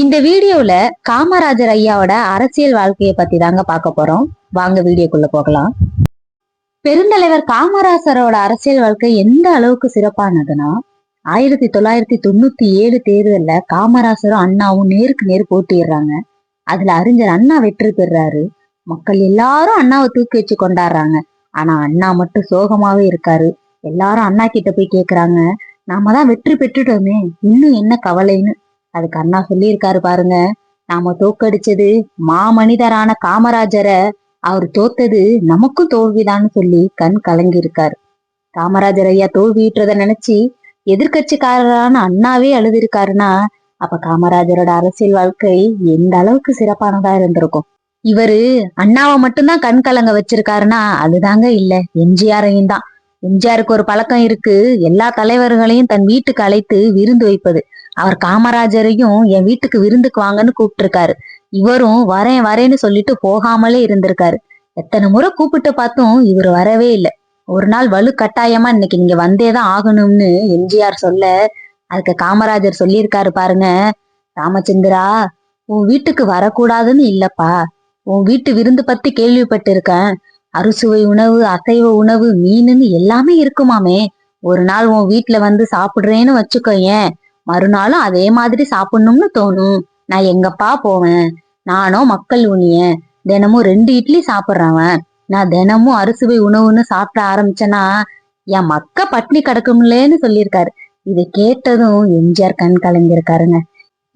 இந்த வீடியோல காமராஜர் ஐயாவோட அரசியல் வாழ்க்கையை பத்தி தாங்க பார்க்க போறோம். வாங்க வீடியோக்குள்ள போகலாம். பெருந்தலைவர் காமராசரோட அரசியல் வாழ்க்கை எந்த அளவுக்கு சிறப்பானதுன்னா ஆயிரத்தி தொள்ளாயிரத்தி தொண்ணூத்தி ஏழு தேர்தல்ல காமராசரும் அண்ணாவும் நேருக்கு நேர் போட்டிடுறாங்க அதுல அறிஞர் அண்ணா வெற்றி பெறாரு. மக்கள் எல்லாரும் அண்ணாவை தூக்கி வச்சு கொண்டாடுறாங்க. ஆனா அண்ணா மட்டும் சோகமாவே இருக்காரு. எல்லாரும் அண்ணா கிட்ட போய் கேக்குறாங்க. நாம தான் வெற்றி பெற்றுட்டோமே. இன்னும் என்ன கவலைன்னு அதுக்கு அண்ணா சொல்லியிருக்காரு பாருங்க. நாம தோக்கடிச்சது மாமனிதரான காமராஜரை அவர் தோத்தது நமக்கும் தோல்விதான்னு சொல்லி கண் கலங்கி இருக்காரு காமராஜர் ஐயா தோல்வியுற்றத நினைச்சு எதிர்கட்சிக்காரரான அண்ணாவே அழுதிருக்காருன்னா அப்ப காமராஜரோட அரசியல் வாழ்க்கை எந்த அளவுக்கு சிறப்பானதா இருந்திருக்கும்? இவரு அண்ணாவை மட்டும்தான் கண் கலங்க வச்சிருக்காருன்னா அதுதாங்க இல்ல. எம்ஜிஆரையும் தான். எம்ஜிஆருக்கு ஒரு பழக்கம் இருக்கு. எல்லா தலைவர்களையும் தன் வீட்டுக்கு அழைத்து விருந்து வைப்பது. அவர் காமராஜரையும் என் வீட்டுக்கு விருந்துக்கு வாங்கன்னு கூப்பிட்டிருக்காரு. இவரும் வரேன் வரேன்னு சொல்லிட்டு போகாமலே இருந்திருக்காரு. எத்தனை முறை கூப்பிட்டு பார்த்தும் இவர் வரவே இல்லை. ஒரு நாள் வலு கட்டாயமா இன்னைக்கு நீங்க வந்தேதான் ஆகணும்னு எம்ஜிஆர் சொல்ல அதுக்கு காமராஜர் சொல்லியிருக்காரு பாருங்க. ராமச்சந்திரா உன் வீட்டுக்கு வரக்கூடாதுன்னு இல்லப்பா. உன் வீட்டு விருந்து பத்தி கேள்விப்பட்டிருக்கேன். அறுசுவை உணவு அசைவ உணவு மீனுன்னு எல்லாமே இருக்குமாமே. ஒரு நாள் உன் வீட்டுல வந்து சாப்பிடுறேன்னு வச்சுக்கோயேன். மறுநாளும் அதே மாதிரி சாப்பிடணும்னு தோணும். நான் எங்கப்பா போவேன்? நானும் மக்கள் உனிய. தினமும் ரெண்டு இட்லி சாப்பிட்றவன் நான் தினமும் அறுசுவை உணவுன்னு சாப்பிட ஆரம்பிச்சேன்னா என் மக்க பட்னி கிடக்கும்லேன்னு சொல்லியிருக்காரு. இதை கேட்டதும் எம்ஜிஆர் கண் கலங்கிருக்காருங்க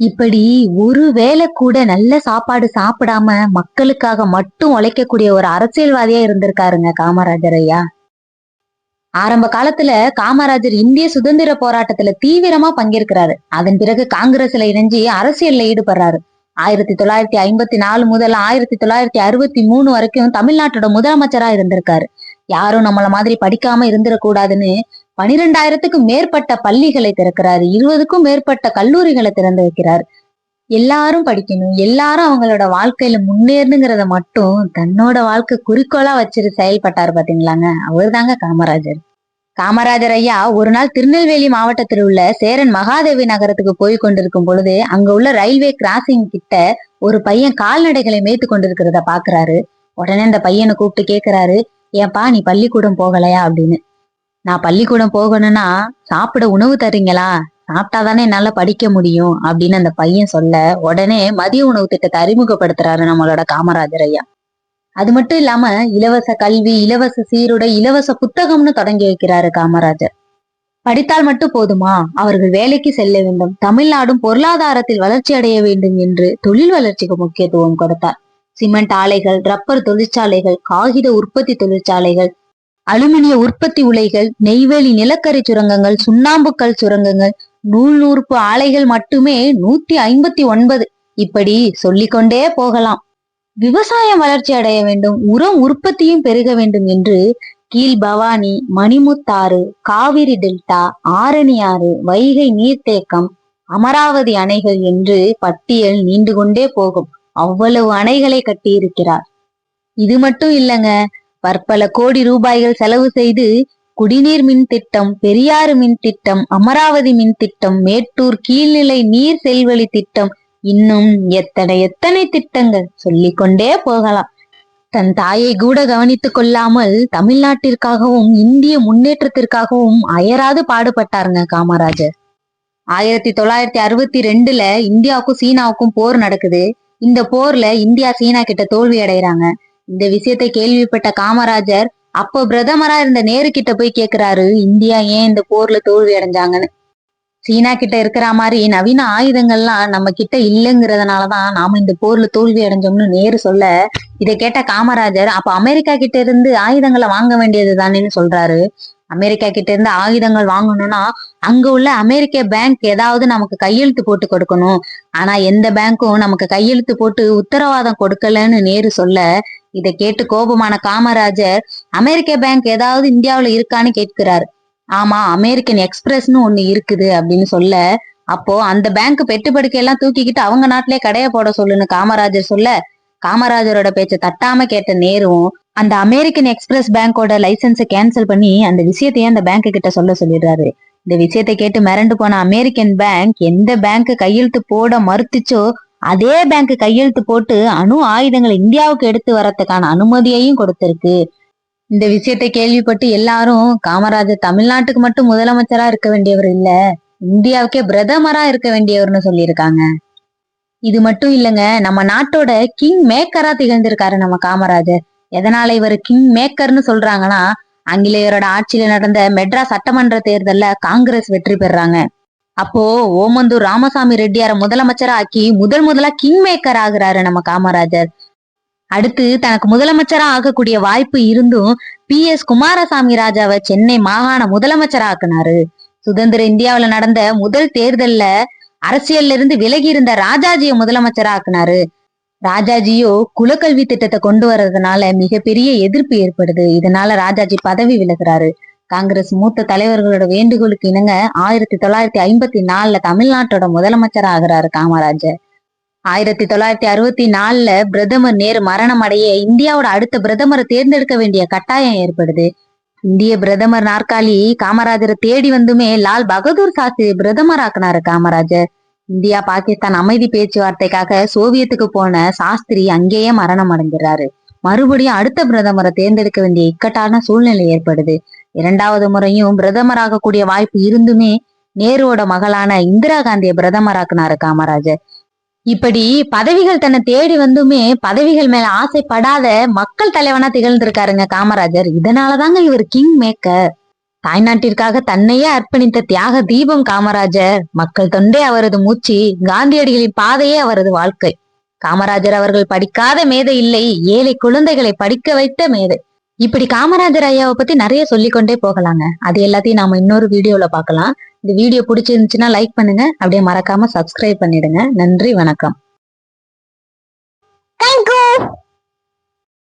இப்படி ஒரு வேளை கூட நல்ல சாப்பாடு சாப்பிடாம மக்களுக்காக மட்டும் உழைக்கக்கூடிய ஒரு அரசியல்வாதியா இருந்திருக்காருங்க காமராஜர் ஐயா. ஆரம்ப காலத்துல காமராஜர் இந்திய சுதந்திர போராட்டத்துல தீவிரமா பங்கேற்கிறாரு. அதன் பிறகு காங்கிரஸ்ல இணைஞ்சு அரசியல்ல ஈடுபடுறாரு. ஆயிரத்தி தொள்ளாயிரத்தி ஐம்பத்தி நாலு முதல் ஆயிரத்தி தொள்ளாயிரத்தி அறுபத்தி மூணு வரைக்கும் தமிழ்நாட்டோட முதலமைச்சரா இருந்திருக்காரு. யாரும் நம்மள மாதிரி படிக்காம இருந்துடக்கூடாதுன்னு பனிரெண்டாயிரத்துக்கும் மேற்பட்ட பள்ளிகளை திறக்கிறாரு. இருபதுக்கும் மேற்பட்ட கல்லூரிகளை திறந்து வைக்கிறார். எல்லாரும் படிக்கணும். எல்லாரும் அவங்களோட வாழ்க்கையில முன்னேறணுங்கிறத மட்டும் தன்னோட வாழ்க்கை குறிக்கோளா வச்சிரு செயல்பட்டாரு பாத்தீங்களாங்க? அவர் தாங்க காமராஜர். காமராஜர் ஐயா ஒரு நாள் திருநெல்வேலி மாவட்டத்தில் உள்ள சேரன் மகாதேவி நகரத்துக்கு போய் கொண்டிருக்கும் பொழுது அங்க உள்ள ரயில்வே கிராசிங் கிட்ட ஒரு பையன் கால்நடைகளை மேய்த்து கொண்டிருக்கிறத பாக்குறாரு. உடனே அந்த பையனை கூப்பிட்டு கேக்குறாரு ஏன்பா நீ பள்ளிக்கூடம் போகலையா? அப்படின்னு. நான் பள்ளிக்கூடம் போகணும்னா சாப்பிட உணவு தர்றீங்களா சாப்பிட்டாதானே என்னால படிக்க முடியும் அப்படின்னு அந்த பையன் சொல்ல உடனே மதிய உணவு திட்டத்தை அறிமுகப்படுத்துறாரு நம்மளோட காமராஜர் ஐயா. அது மட்டும் இல்லாம இலவச கல்வி இலவச சீருடை இலவச புத்தகம்னு தொடங்கி வைக்கிறாரு காமராஜர். படித்தால் மட்டும் போதுமா? அவர்கள் வேலைக்கு செல்ல வேண்டும். தமிழ்நாடும் பொருளாதாரத்தில் வளர்ச்சி அடைய வேண்டும் என்று தொழில் வளர்ச்சிக்கு முக்கியத்துவம் கொடுத்தார். சிமெண்ட் ஆலைகள் ரப்பர் தொழிற்சாலைகள் காகித உற்பத்தி தொழிற்சாலைகள் அலுமினிய உற்பத்தி உலைகள் நெய்வேலி நிலக்கரி சுரங்கங்கள் சுண்ணாம்புக்கல் சுரங்கங்கள் நூல் நூற்பு ஆலைகள் மட்டுமே நூத்தி ஐம்பத்தி ஒன்பது. இப்படி சொல்லிக்கொண்டே போகலாம். விவசாயம் வளர்ச்சி அடைய வேண்டும் உரம் உற்பத்தியும் பெருக வேண்டும் என்று கீழ் பவானி மணிமுத்தாறு காவிரி டெல்டா ஆரணி ஆறு வைகை நீர்த்தேக்கம் அமராவதி அணைகள் என்று பட்டியல் நீண்டு கொண்டே போகும். அவ்வளவு அணைகளை கட்டியிருக்கிறார். இது மட்டும் இல்லைங்க பற்பல கோடி ரூபாய்கள் செலவு செய்து குடிநீர் மின் திட்டம் பெரியாறு மின் திட்டம் அமராவதி மின் திட்டம் மேட்டூர் கீழ்நிலை நீர் செல்வழி திட்டம் இன்னும் எத்தனை எத்தனை திட்டங்கள் சொல்லிக்கொண்டே போகலாம். தன் தாயை கூட கவனித்துக் கொள்ளாமல் தமிழ்நாட்டிற்காகவும் இந்திய முன்னேற்றத்திற்காகவும் அயராது பாடுபட்டாருங்க காமராஜர். ஆயிரத்தி தொள்ளாயிரத்தி அறுபத்தி ரெண்டுல இந்தியாவுக்கும் சீனாவுக்கும் போர் நடக்குது. இந்த போர்ல இந்தியா சீனா கிட்ட தோல்வி அடைகிறாங்க. இந்த விஷயத்தை கேள்விப்பட்ட காமராஜர் அப்போ பிரதமரா இருந்த நேரு கிட்ட போய் கேக்குறாரு இந்தியா ஏன் இந்த போர்ல தோல்வி அடைஞ்சாங்கன்னு. சீனா கிட்ட இருக்கிற மாதிரி நவீன ஆயுதங்கள்லாம் நம்ம கிட்ட இல்லைங்கிறதுனாலதான் நாம இந்த போர்ல தோல்வி அடைஞ்சோம்னு நேரு சொல்ல இதை கேட்ட காமராஜர் அப்ப அமெரிக்கா கிட்ட இருந்து ஆயுதங்களை வாங்க வேண்டியது தானேன்னு சொல்றாரு. அமெரிக்கா கிட்ட இருந்து ஆயுதங்கள் வாங்கணும்னா அங்க உள்ள அமெரிக்க பேங்க் ஏதாவது நமக்கு கையெழுத்து போட்டு கொடுக்கணும். ஆனா எந்த பேங்க்கும் நமக்கு கையெழுத்து போட்டு உத்தரவாதம் கொடுக்கலன்னு நேரு சொல்ல இதை கேட்டு கோபமான காமராஜர் அமெரிக்க பேங்க் ஏதாவது இந்தியாவுல இருக்கான்னு கேட்கிறாரு. ஆமா அமெரிக்கன் எக்ஸ்பிரஸ்னு ஒண்ணு இருக்குது அப்படின்னு சொல்ல அப்போ அந்த பேங்க் பெட்டுப்படுக்கை எல்லாம் தூக்கிக்கிட்டு அவங்க நாட்டிலே கடைய போட சொல்லுன்னு காமராஜர் சொல்ல காமராஜரோட பேச்சை தட்டாம கேட்ட நேருவும் அந்த அமெரிக்கன் எக்ஸ்பிரஸ் பேங்கோட லைசன்ஸை கேன்சல் பண்ணி அந்த விஷயத்தையே அந்த பேங்க் கிட்ட சொல்ல சொல்லிடுறாரு. இந்த விஷயத்தை கேட்டு மிரண்டு போன அமெரிக்கன் பேங்க் எந்த பேங்க் கையெழுத்து போட மறுத்துச்சோ அதே பேங்க் கையெழுத்து போட்டு அணு ஆயுதங்களை இந்தியாவுக்கு எடுத்து வரத்துக்கான அனுமதியையும் கொடுத்திருக்கு. இந்த விஷயத்தை கேள்விப்பட்டு எல்லாரும் காமராஜர் தமிழ்நாட்டுக்கு மட்டும் முதலமைச்சரா இருக்க வேண்டியவர் இல்ல இந்தியாவுக்கே பிரதமரா இருக்க வேண்டியவர்னு சொல்லியிருக்காங்க. இது மட்டும் இல்லைங்க நம்ம நாட்டோட கிங் மேக்கரா திகழ்ந்திருக்காரு நம்ம காமராஜர் எதனால இவர் கிங் மேக்கர்னு சொல்றாங்கன்னா ஆங்கிலேயரோட ஆட்சியில நடந்த மெட்ராஸ் சட்டமன்ற தேர்தல்ல காங்கிரஸ் வெற்றி பெறாங்க. அப்போ ஓமந்தூர் ராமசாமி ரெட்டியார முதலமைச்சரா ஆக்கி முதல் முதலா கிங் மேக்கர் ஆகுறாரு நம்ம காமராஜர். அடுத்து தனக்கு முதலமைச்சரா ஆகக்கூடிய வாய்ப்பு இருந்தும் பி எஸ் குமாரசாமி ராஜாவை சென்னை மாகாண முதலமைச்சரா ஆக்குனாரு சுதந்திர இந்தியாவுல நடந்த முதல் தேர்தல்ல அரசியல்ல இருந்து விலகி இருந்த ராஜாஜிய முதலமைச்சரா ஆக்குனாரு ராஜாஜியோ குலக்கல்வி திட்டத்தை கொண்டு வர்றதுனால மிகப்பெரிய எதிர்ப்பு ஏற்படுது. இதனால ராஜாஜி பதவி விலகுறாரு. காங்கிரஸ் மூத்த தலைவர்களோட வேண்டுகோளுக்கு இணங்க ஆயிரத்தி தொள்ளாயிரத்தி ஐம்பத்தி நாலுல தமிழ்நாட்டோட முதலமைச்சர் ஆகுறாரு காமராஜர். ஆயிரத்தி தொள்ளாயிரத்தி அறுபத்தி நாலுல பிரதமர் நேரு மரணம் அடைய இந்தியாவோட அடுத்த பிரதமரை தேர்ந்தெடுக்க வேண்டிய கட்டாயம் ஏற்படுது. இந்திய பிரதமர் நாற்காலி காமராஜரை தேடி வந்துமே லால் பகதூர் சாஸ்திரி பிரதமர் ஆக்குனாரு காமராஜர். இந்தியா பாகிஸ்தான் அமைதி பேச்சுவார்த்தைக்காக சோவியத்துக்கு போன சாஸ்திரி அங்கேயே மரணம் அடைஞ்சிடறாரு. மறுபடியும் அடுத்த பிரதமரை தேர்ந்தெடுக்க வேண்டிய இக்கட்டான சூழ்நிலை ஏற்படுது. இரண்டாவது முறையும் பிரதமராகக்கூடிய வாய்ப்பு இருந்துமே நேருவோட மகளான இந்திரா காந்தியை பிரதமராக்குனாரு காமராஜர். இப்படி பதவிகள் தன்னை தேடி வந்துமே பதவிகள் மேல ஆசைப்படாத மக்கள் தலைவனா திகழ்ந்திருக்காருங்க காமராஜர். இதனாலதாங்க இவர் கிங் மேக்கர் தாய்நாட்டிற்காக தன்னையே அர்ப்பணித்த தியாக தீபம் காமராஜர். மக்கள் தொண்டே அவரது மூச்சு காந்தியடிகளின் பாதையே அவரது வாழ்க்கை. காமராஜர் அவர்கள் படிக்காத மேதை இல்லை ஏழை குழந்தைகளை படிக்க வைத்த மேதை. இப்படி காமராஜர் ஐயாவை பத்தி நிறைய சொல்லிக்கொண்டே போகலாங்க. அது எல்லாத்தையும் நாம இன்னொரு வீடியோல பார்க்கலாம். இந்த வீடியோ பிடிச்சிருந்துச்சுன்னா லைக் பண்ணுங்க. அப்படியே மறக்காம சப்ஸ்கிரைப் பண்ணிடுங்க. நன்றி வணக்கம்.